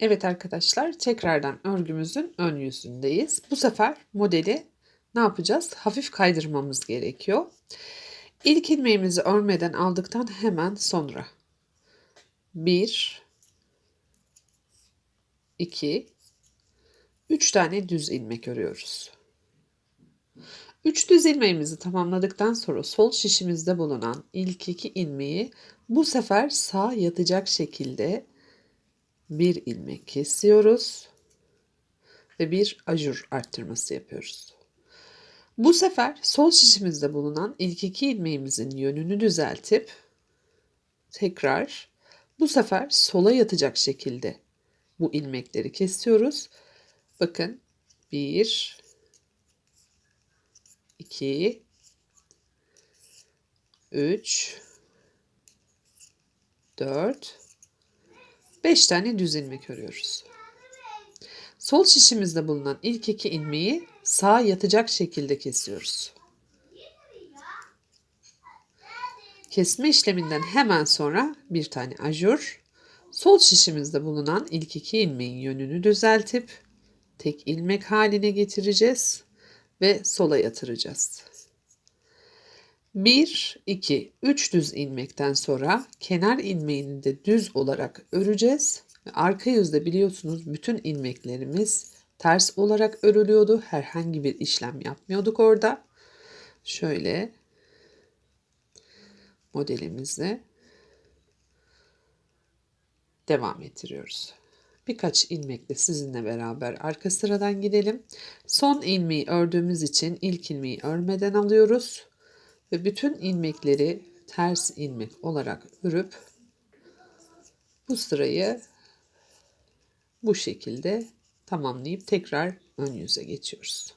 Evet arkadaşlar tekrardan örgümüzün ön yüzündeyiz. Bu sefer modeli ne yapacağız? Hafif kaydırmamız gerekiyor. İlk ilmeğimizi örmeden aldıktan hemen sonra 1 2 3 tane düz ilmek örüyoruz. 3 düz ilmeğimizi tamamladıktan sonra sol şişimizde bulunan ilk iki ilmeği bu sefer sağ yatacak şekilde bir ilmek kesiyoruz ve bir ajur arttırması yapıyoruz. Bu sefer sol şişimizde bulunan ilk iki ilmeğimizin yönünü düzeltip tekrar bu sefer sola yatacak şekilde bu ilmekleri kesiyoruz. Bakın 1 2 3 4 5 tane düz ilmek örüyoruz. Sol şişimizde bulunan ilk iki ilmeği sağa yatacak şekilde kesiyoruz. Kesme işleminden hemen sonra bir tane ajur, sol şişimizde bulunan ilk iki ilmeğin yönünü düzeltip tek ilmek haline getireceğiz ve sola yatıracağız. 1, 2, 3 düz ilmekten sonra kenar ilmeğini de düz olarak öreceğiz. Arka yüzde biliyorsunuz bütün ilmeklerimiz ters olarak örülüyordu. Herhangi bir işlem yapmıyorduk orada. Şöyle modelimizle devam ettiriyoruz. Birkaç ilmekle sizinle beraber arka sıradan gidelim. Son ilmeği ördüğümüz için ilk ilmeği örmeden alıyoruz ve bütün ilmekleri ters ilmek olarak örüp bu sırayı bu şekilde tamamlayıp tekrar ön yüze geçiyoruz.